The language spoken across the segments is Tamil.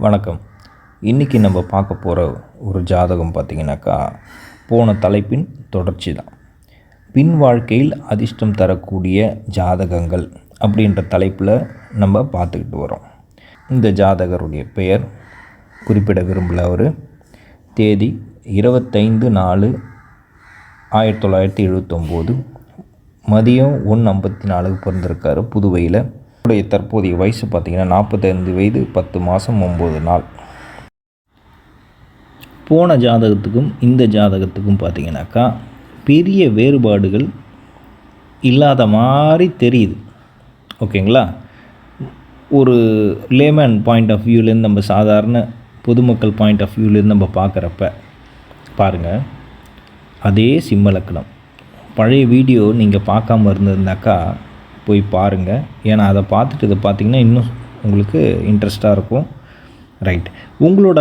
வணக்கம். இன்றைக்கி நம்ம பார்க்க போகிற ஒரு ஜாதகம் பார்த்திங்கனாக்கா போன தலைப்பின் தொடர்ச்சி தான். பின் வாழ்க்கையில் அதிர்ஷ்டம் தரக்கூடிய ஜாதகங்கள் அப்படின்ற தலைப்பில் நம்ம பார்த்துக்கிட்டு வரோம். இந்த ஜாதகருடைய பெயர் குறிப்பிட விரும்பல அவர். தேதி இருபத்தைந்து நாலு ஆயிரத்தி தொள்ளாயிரத்தி எழுபத்தொம்போது மதியம் ஒன்று ஐம்பத்தி நாலுக்கு பிறந்திருக்காரு புதுவையில். அவருடைய தற்போதைய வயசு பார்த்திங்கன்னா நாற்பத்தைந்து வயது பத்து மாதம் ஒம்பது நாள். போன ஜாதகத்துக்கும் இந்த ஜாதகத்துக்கும் பார்த்தீங்கன்னாக்கா பெரிய வேறுபாடுகள் இல்லாத மாதிரி தெரியுது. ஓகேங்களா? ஒரு லேமேன் பாயிண்ட் ஆஃப் வியூலேருந்து நம்ம சாதாரண பொதுமக்கள் பாயிண்ட் ஆஃப் வியூலேருந்து நம்ம பார்க்குறப்ப பாருங்கள் அதே சிம்ம லக்கணம். பழைய வீடியோ நீங்கள் பார்க்காம இருந்திருந்தாக்கா போய் பாருங்கள் ஏன்னா அதை பார்த்துட்டு இதை பார்த்தீங்கன்னா இன்னும் உங்களுக்கு இன்ட்ரெஸ்ட்டாக இருக்கும். ரைட் உங்களோட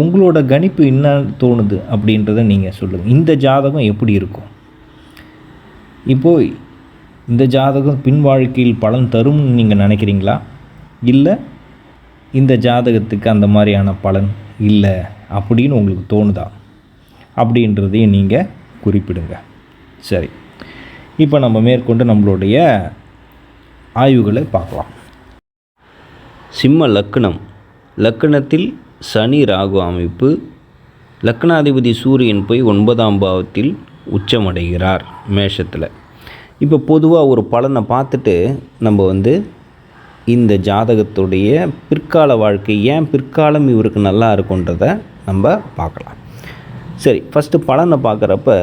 உங்களோட கணிப்பு என்ன தோணுது அப்படின்றத நீங்கள் சொல்லுங்கள் இந்த ஜாதகம் எப்படி இருக்கும்? இப்போது இந்த ஜாதகம் பின் வாழ்க்கையில் பலன் தரும்னு நீங்கள் நினைக்கிறீங்களா? இல்லை இந்த ஜாதகத்துக்கு அந்த மாதிரியான பலன் இல்லை அப்படின்னு உங்களுக்கு தோணுதா? அப்படின்றதையும் நீங்கள் குறிப்பிடுங்க. சரி. இப்போ நம்ம மேற்கொண்டு நம்மளுடைய ஆய்வுகளை பார்க்கலாம். சிம்ம லக்னம் லக்னத்தில் சனி ராகு அமைப்பு. லக்னாதிபதி சூரியன் போய் ஒன்பதாம் பாவத்தில் உச்சமடைகிறார் மேஷத்தில். இப்போ பொதுவாக ஒரு பலனை பார்த்துட்டு நம்ம வந்து இந்த ஜாதகத்துடைய பிற்கால வாழ்க்கை ஏன் பிற்காலம் இவருக்கு நல்லா இருக்குன்றத நம்ம பார்க்கலாம். சரி ஃபஸ்ட்டு பலனை பார்க்குறப்ப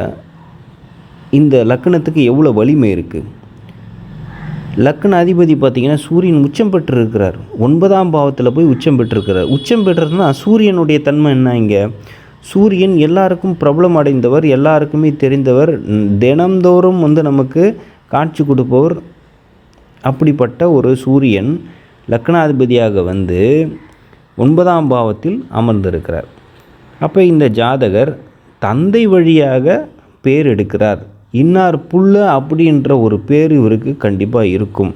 இந்த லக்னத்துக்கு எவ்வளோ வலிமை இருக்குது லக்ன அதிபதி பார்த்திங்கன்னா சூரியன் உச்சம் பெற்றிருக்கிறார். ஒன்பதாம் பாவத்தில் போய் உச்சம் பெற்றிருக்கிறார். உச்சம் பெற்றதுனா சூரியனுடைய தன்மை என்ன இங்கே? சூரியன் எல்லாருக்கும் பிரபலம் அடைந்தவர் எல்லாருக்குமே தெரிந்தவர் தினந்தோறும் வந்து நமக்கு காட்சி கொடுப்பவர் அப்படிப்பட்ட ஒரு சூரியன் லக்னாதிபதியாக வந்து ஒன்பதாம் பாவத்தில் அமர்ந்திருக்கிறார். அப்போ இந்த ஜாதகர் தந்தை வழியாக பேர் எடுக்கிறார். இன்னார் புல்ல அப்படின்ற ஒரு பேர் இவருக்கு கண்டிப்பாக இருக்கும்.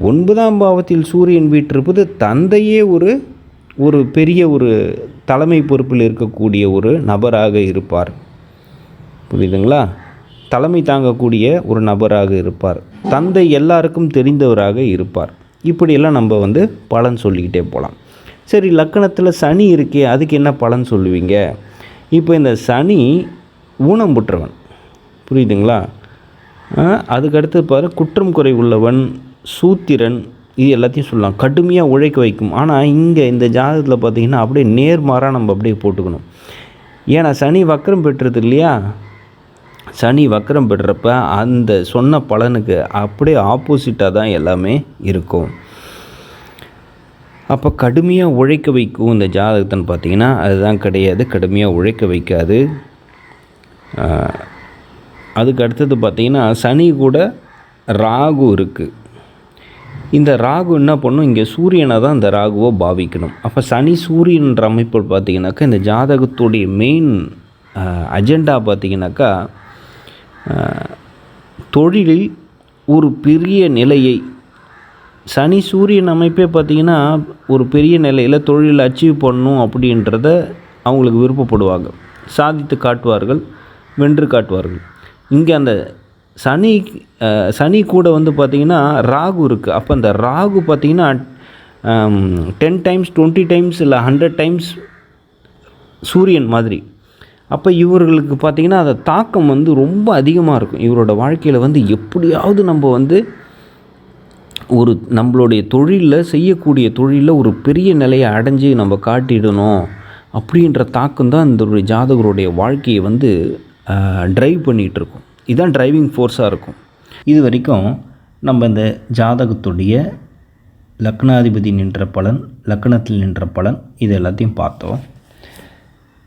ஒன்பதாம் பாவத்தில் சூரியன் வீட்டிருப்பது தந்தையே ஒரு ஒரு பெரிய ஒரு தலைமை பொறுப்பில் இருக்கக்கூடிய ஒரு நபராக இருப்பார். புரியுதுங்களா? தலைமை தாங்கக்கூடிய ஒரு நபராக இருப்பார். தந்தை எல்லாருக்கும் தெரிந்தவராக இருப்பார். இப்படியெல்லாம் நம்ம வந்து பலன் சொல்லிக்கிட்டே போகலாம் சரி லக்கணத்தில் சனி இருக்கே அதுக்கு என்ன பலன் சொல்லுவீங்க? இப்போ இந்த சனி ஊனம்புற்றவன் புரியுதுங்களா? அதுக்கடுத்து பாரு குற்றம் குறை உள்ளவன் சூத்திரன் இது எல்லாத்தையும் சொல்லலாம். கடுமையாக உழைக்க வைக்கும். ஆனால் இங்கே இந்த ஜாதகத்தில் பார்த்திங்கன்னா அப்படியே நேர்மாறாக நம்ம அப்படியே போட்டுக்கணும். ஏன்னா சனி வக்கரம் பெற்றது இல்லையா? சனி வக்கரம் பெற்றப்ப அந்த சொன்ன பலனுக்கு அப்படியே ஆப்போசிட்டாக தான் எல்லாமே இருக்கும். அப்போ கடுமையாக உழைக்க வைக்கும் இந்த ஜாதகத்தன்னு பார்த்தீங்கன்னா அதுதான் கிடையாது. கடுமையாக உழைக்க வைக்காது. அதுக்கு அடுத்தது பார்த்திங்கன்னா சனி கூட ராகு இருக்குது இந்த ராகு என்ன பண்ணும்? இங்கே சூரியனை தான் இந்த ராகுவை பாவிக்கணும். அப்போ சனி சூரியன்ற அமைப்பு பார்த்திங்கனாக்கா இந்த ஜாதகத்துடைய மெயின் அஜெண்டா பார்த்திங்கனாக்கா தொழிலில் ஒரு பெரிய நிலையை சனி சூரியன் அமைப்பே பார்த்திங்கன்னா ஒரு பெரிய நிலையில் தொழில் அச்சீவ் பண்ணணும் அப்படின்றத அவங்களுக்கு விருப்பப்படுவாங்க. சாதித்து காட்டுவார்கள் வென்று காட்டுவார்கள். இங்கே அந்த சனி சனி கூட வந்து பார்த்திங்கன்னா ராகு இருக்குது அப்போ அந்த ராகு பார்த்திங்கன்னா டென் டைம்ஸ் டுவெண்ட்டி டைம்ஸ் இல்லை ஹண்ட்ரட் டைம்ஸ் சூரியன் மாதிரி. அப்போ இவர்களுக்கு பார்த்திங்கன்னா அந்த தாக்கம் வந்து ரொம்ப அதிகமாக இருக்கும். இவரோட வாழ்க்கையில் வந்து எப்படியாவது நம்ம வந்து ஒரு நம்மளுடைய தொழிலில் செய்யக்கூடிய தொழிலில் ஒரு பெரிய நிலையை அடைஞ்சு நம்ம காட்டிடணும் அப்படின்ற தாக்கம் தான் இந்த ஜாதகருடைய வாழ்க்கையை வந்து ட்ரைவ் பண்ணிகிட்ருக்கோம். இதுதான் ட்ரைவிங் ஃபோர்ஸாக இருக்கும். இது வரைக்கும் நம்ம இந்த ஜாதகத்துடைய லக்னாதிபதி நின்ற பலன் லக்னத்தில் நின்ற பலன் இது எல்லாத்தையும் பார்த்தோம்.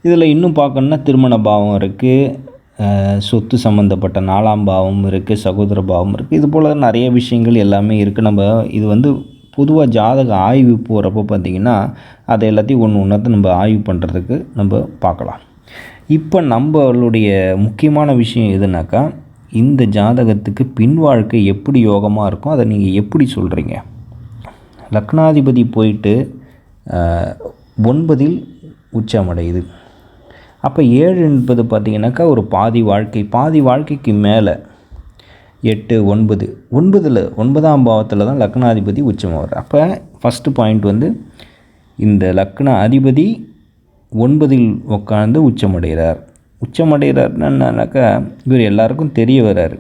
இதில் இன்னும் பார்க்கணுன்னா திருமண பாவம் இருக்குது சொத்து சம்மந்தப்பட்ட நாலாம் பாவம் இருக்குது சகோதர பாவம் இருக்குது இது போல் நிறைய விஷயங்கள் எல்லாமே இருக்குது நம்ம இது வந்து பொதுவாக ஜாதக ஆய்வு போகிறப்போ பார்த்திங்கன்னா அதை எல்லாத்தையும் ஒன்று ஒன்றத்தை நம்ம ஆய்வு பண்ணுறதுக்கு நம்ம பார்க்கலாம். இப்போ நம்மளுடைய முக்கியமான விஷயம் எதுனாக்கா இந்த ஜாதகத்துக்கு பின் வாழ்க்கை எப்படி யோகமாக இருக்கும் அதை நீங்கள் எப்படி சொல்கிறீங்க லக்னாதிபதி போயிட்டு ஒன்பதில் உச்சமடையுது. அப்போ ஏழு என்பது பார்த்திங்கனாக்கா ஒரு பாதி வாழ்க்கை. பாதி வாழ்க்கைக்கு மேலே எட்டு ஒன்பது. ஒன்பதில் ஒன்பதாம் பாவத்தில் தான் லக்னாதிபதி உச்சமாகிறார் அப்போ ஃபஸ்ட்டு பாயிண்ட் வந்து இந்த லக்ன அதிபதி ஒன்பதில் உட்காந்து உச்சமடைகிறார். உச்சமடைகிறார்னா என்னன்னாக்கா இவர் எல்லாருக்கும் தெரிய வர்றாரு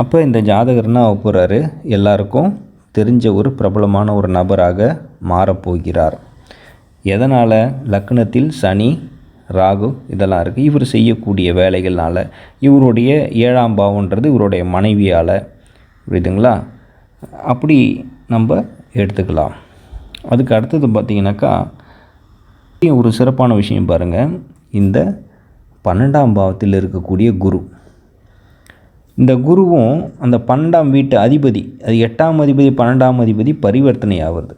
அப்போ இந்த ஜாதகர்னா போகிறாரு எல்லாருக்கும் தெரிஞ்ச ஒரு பிரபலமான ஒரு நபராக மாறப்போகிறார் எதனால்? லக்னத்தில் சனி ராகு இதெல்லாம் இருக்குது இவர் செய்யக்கூடிய வேலைகள்னால இவருடைய ஏழாம் பாவன்றது இவருடைய மனைவியால். புரியுதுங்களா? அப்படி நம்ம எடுத்துக்கலாம். அதுக்கு அடுத்தது பார்த்திங்கனாக்கா ஒரு சிறப்பான விஷயம் பாருங்கள் இந்த பன்னெண்டாம் பாவத்தில் இருக்கக்கூடிய குரு. இந்த குருவும் அந்த பன்னெண்டாம் வீட்டு அதிபதி அது எட்டாம் அதிபதி பன்னெண்டாம் அதிபதி பரிவர்த்தனை ஆகுது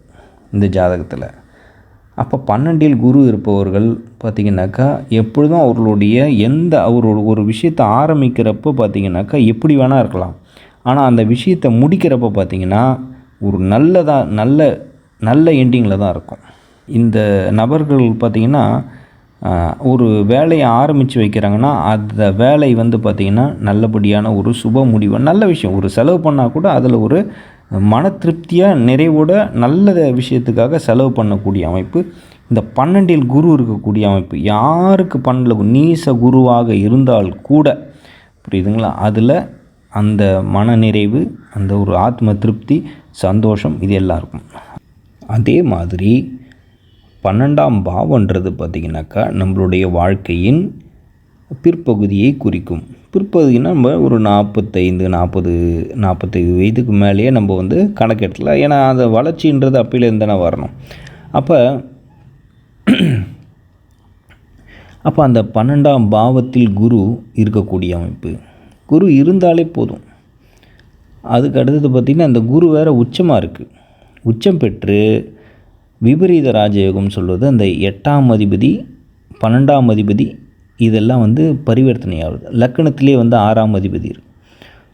இந்த ஜாதகத்தில். அப்போ பன்னெண்டில் குரு இருப்பவர்கள் பார்த்திங்கனாக்கா எப்பொழுதும் அவர்களுடைய எந்த அவரோட ஒரு விஷயத்தை ஆரம்பிக்கிறப்போ பார்த்திங்கனாக்கா எப்படி வேணால் இருக்கலாம். ஆனால் அந்த விஷயத்தை முடிக்கிறப்ப பார்த்திங்கன்னா ஒரு நல்லதாக நல்ல நல்ல எண்டிங்கில் தான் இருக்கும். இந்த நபர்கள் பார்த்திங்கன்னா ஒரு வேலையை ஆரம்பித்து வைக்கிறாங்கன்னா அந்த வேலை வந்து பார்த்திங்கன்னா நல்லபடியான ஒரு சுப முடிவு நல்ல விஷயம். ஒரு செலவு பண்ணால் கூட அதில் ஒரு மன திருப்தியாக நிறைவோட நல்ல விஷயத்துக்காக செலவு பண்ணக்கூடிய அமைப்பு இந்த பன்னெண்டில் குரு இருக்கக்கூடிய அமைப்பு. யாருக்கு பன்னெண்டில் நீச குருவாக இருந்தால் கூட புரியுதுங்களா? அதில் அந்த மனநிறைவு அந்த ஒரு ஆத்ம திருப்தி சந்தோஷம் இது எல்லாம் இருக்கும் அதே மாதிரி பன்னெண்டாம் பாவன்றது பார்த்திங்கனாக்கா நம்மளுடைய வாழ்க்கையின் பிற்பகுதியை குறிக்கும். பிற்பகுதினா நம்ம ஒரு நாற்பத்தைந்து நாற்பது நாற்பத்தைந்து வயதுக்கு மேலேயே நம்ம வந்து கணக்கெடுத்துல ஏன்னா அந்த வளர்ச்சின்றது அப்பையிலேருந்து தானே வரணும். அப்போ அப்போ அந்த பன்னெண்டாம் பாவத்தில் குரு இருக்கக்கூடிய அமைப்பு. குரு இருந்தாலே போதும். அதுக்கு அடுத்தது பார்த்திங்கன்னா அந்த குரு வேறு உச்சமாக இருக்குது உச்சம் பெற்று விபரீத ராஜயோகம் சொல்வது அந்த எட்டாம் அதிபதி பன்னெண்டாம் அதிபதி இதெல்லாம் வந்து பரிவர்த்தனை ஆகுது. லக்கணத்திலே வந்து ஆறாம் அதிபதி இருக்கு.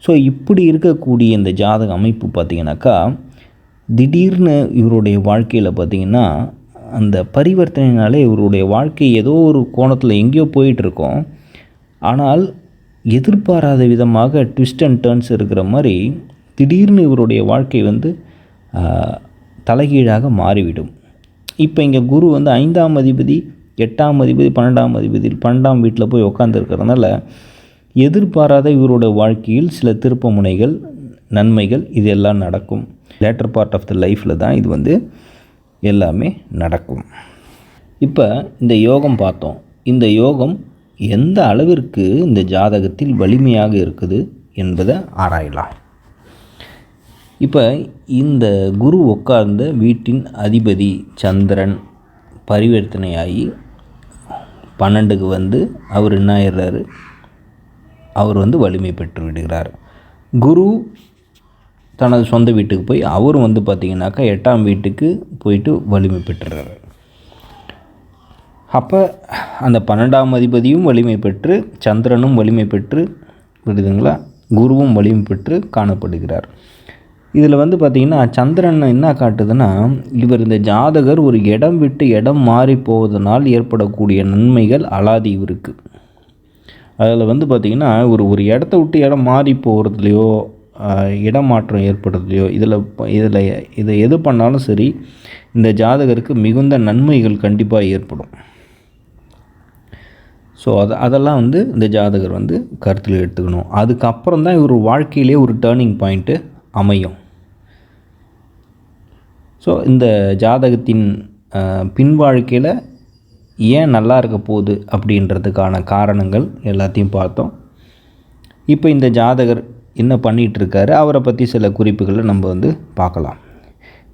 ஸோ இப்படி இருக்கக்கூடிய இந்த ஜாதக அமைப்பு பார்த்திங்கனாக்கா திடீர்னு இவருடைய வாழ்க்கையில் பார்த்திங்கன்னா அந்த பரிவர்த்தனைனாலே இவருடைய வாழ்க்கை ஏதோ ஒரு கோணத்தில் எங்கேயோ போயிட்டுருக்கோம் ஆனால் எதிர்பாராத விதமாக ட்விஸ்ட் அண்ட் டேர்ன்ஸ் இருக்கிற மாதிரி திடீர்னு இவருடைய வாழ்க்கை வந்து தலைகீழாக மாறிவிடும். இப்போ இங்கே குரு வந்து ஐந்தாம் அதிபதி எட்டாம் அதிபதி பன்னெண்டாம் அதிபதி பன்னெண்டாம் வீட்டில் போய் உட்காந்துருக்கிறதுனால எதிர்பாராத இவரோட வாழ்க்கையில் சில திருப்ப முனைகள் நன்மைகள் இது எல்லாம் நடக்கும் லேட்டர் பார்ட் ஆஃப் த லைஃப்பில் தான் இது வந்து எல்லாமே நடக்கும். இப்போ இந்த யோகம் பார்த்தோம். இந்த யோகம் எந்த அளவிற்கு இந்த ஜாதகத்தில் வலிமையாக இருக்குது என்பதை ஆராயலாம். இப்போ இந்த குரு உட்கார்ந்த வீட்டின் அதிபதி சந்திரன் பரிவர்த்தனையாகி பன்னெண்டுக்கு வந்து அவர் என்ன ஆயிடுறாரு? அவர் வந்து வலிமை பெற்று விடுகிறார். குரு தனது சொந்த வீட்டுக்கு போய் அவரும் வந்து பார்த்திங்கனாக்கா எட்டாம் வீட்டுக்கு போயிட்டு வலிமை பெற்றுறாரு. அப்போ அந்த பன்னெண்டாம் அதிபதியும் வலிமை பெற்று சந்திரனும் வலிமை பெற்று விடுதுங்களா குருவும் வலிமை பெற்று காணப்படுகிறார். இதில் வந்து பார்த்திங்கன்னா சந்திரன் என்ன காட்டுதுன்னா இவர் இந்த ஜாதகர் ஒரு இடம் விட்டு இடம் மாறி போவதனால் ஏற்படக்கூடிய நன்மைகள் அலாதி இவருக்கு அதில் வந்து பார்த்திங்கன்னா ஒரு ஒரு இடத்த விட்டு இடம் மாறி போகிறதுலையோ இடமாற்றம் ஏற்படுறதுலையோ இதில் இதில் இதை எது பண்ணாலும் சரி இந்த ஜாதகருக்கு மிகுந்த நன்மைகள் கண்டிப்பாக ஏற்படும். ஸோ அது அதெல்லாம் வந்து இந்த ஜாதகர் வந்து கருத்தில் எடுத்துக்கணும். அதுக்கப்புறம் தான் இவர் வாழ்க்கையிலே ஒரு டேர்னிங் பாயிண்ட்டு அமையும். ஸோ இந்த ஜாதகத்தின் பின் வாழ்க்கையில் ஏன் நல்லா இருக்க போகுது அப்படின்றதுக்கான காரணங்கள் எல்லாத்தையும் பார்த்தோம். இப்போ இந்த ஜாதகர் என்ன பண்ணிகிட்டு இருக்காரு அவரை பற்றி சில குறிப்புகளை நம்ம வந்து பார்க்கலாம்.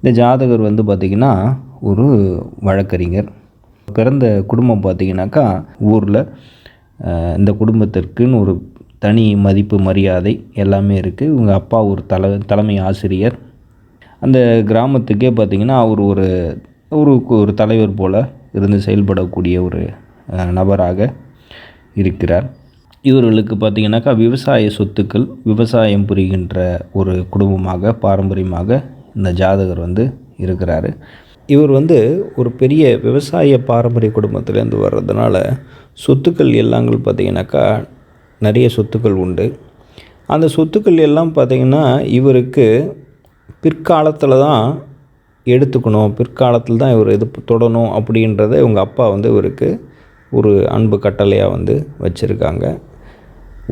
இந்த ஜாதகர் வந்து பார்த்திங்கன்னா ஒரு வழக்கறிஞர். பிறந்த குடும்பம் பார்த்திங்கனாக்கா ஊரில் இந்த குடும்பத்திற்குன்னு ஒரு தனி மதிப்பு மரியாதை எல்லாமே இருக்குது இவங்க அப்பா ஒரு தலை தலைமை ஆசிரியர். அந்த கிராமத்துக்கே பார்த்திங்கன்னா அவர் ஒரு ஒரு ஒரு தலைவர் போல் இருந்து செயல்படக்கூடிய ஒரு நபராக இருக்கிறார். இவர்களுக்கு பார்த்திங்கனாக்கா விவசாய சொத்துக்கள் விவசாயம் புரிகின்ற ஒரு குடும்பமாக பாரம்பரியமாக இந்த ஜாதகர் வந்து இருக்கிறாரு. இவர் வந்து ஒரு பெரிய விவசாய பாரம்பரிய குடும்பத்திலேருந்து வர்றதுனால சொத்துக்கள் எல்லாங்கள் பார்த்திங்கனாக்கா நிறைய சொத்துக்கள் உண்டு. அந்த சொத்துக்கள் எல்லாம் பார்த்திங்கன்னா இவருக்கு பிற்காலத்தில் தான் எடுத்துக்கணும். பிற்காலத்தில் தான் இவர் இது தொடணும் அப்படின்றத இவங்க அப்பா வந்து இவருக்கு ஒரு அன்பு கட்டளையாக வந்து வச்சுருக்காங்க.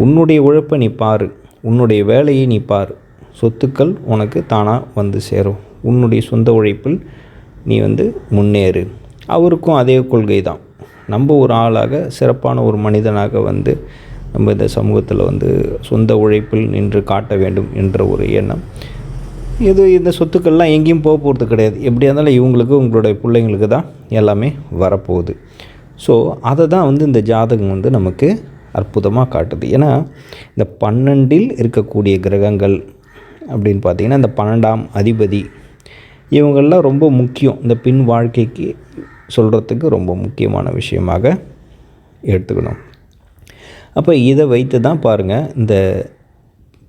உன்னுடைய உழைப்பை நீ பாரு. உன்னுடைய வேலையை நீ பார். சொத்துக்கள் உனக்கு தானாக வந்து சேரும். உன்னுடைய சொந்த உழைப்பில் நீ வந்து முன்னேறு. அவருக்கும் அதே கொள்கை தான் நம்ம ஒரு ஆளாக சிறப்பான ஒரு மனிதனாக வந்து நம்ம இந்த சமூகத்தில் வந்து சொந்த உழைப்பில் நின்று காட்ட வேண்டும் என்ற ஒரு எண்ணம். இது இந்த சொத்துக்கள்லாம் எங்கேயும் போக போகிறது கிடையாது. எப்படியா இருந்தாலும் இவங்களுக்கு உங்களுடைய பிள்ளைங்களுக்கு தான் எல்லாமே வரப்போகுது. ஸோ அதை தான் வந்து இந்த ஜாதகம் வந்து நமக்கு அற்புதமாக காட்டுது. ஏன்னா இந்த பன்னெண்டில் இருக்கக்கூடிய கிரகங்கள் அப்படின்னு பார்த்தீங்கன்னா இந்த பன்னெண்டாம் அதிபதி இவங்கள்லாம் ரொம்ப முக்கியம். இந்த பின் வாழ்க்கைக்கு சொல்கிறதுக்கு ரொம்ப முக்கியமான விஷயமாக எடுத்துக்கணும். அப்போ இதை வைத்து தான் பாருங்கள் இந்த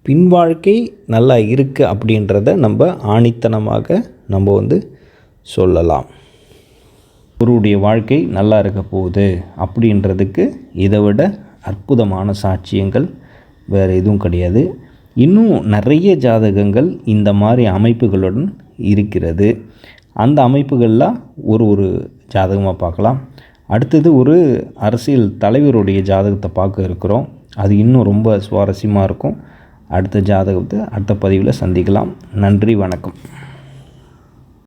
பின் வாழ்க்கை நல்லா இருக்குது அப்படின்றத நம்ம ஆணித்தனமாக நம்ம வந்து சொல்லலாம். குருவுடைய வாழ்க்கை நல்லா இருக்க போகுது அப்படின்றதுக்கு இதை விட அற்புதமான சாட்சியங்கள் வேறு எதுவும் கிடையாது. இன்னும் நிறைய ஜாதகங்கள் இந்த மாதிரி அமைப்புகளுடன் இருக்கிறது. அந்த அமைப்புகள்லாம் ஒரு ஒரு ஜாதகமாக பார்க்கலாம். அடுத்தது ஒரு அரசியல் தலைவருடைய ஜாதகத்தை பார்க்க இருக்கிறோம். அது இன்னும் ரொம்ப சுவாரஸ்யமாக இருக்கும். அடுத்த ஜாதகத்தை அடுத்த பதிவில் சந்திக்கலாம். நன்றி வணக்கம்.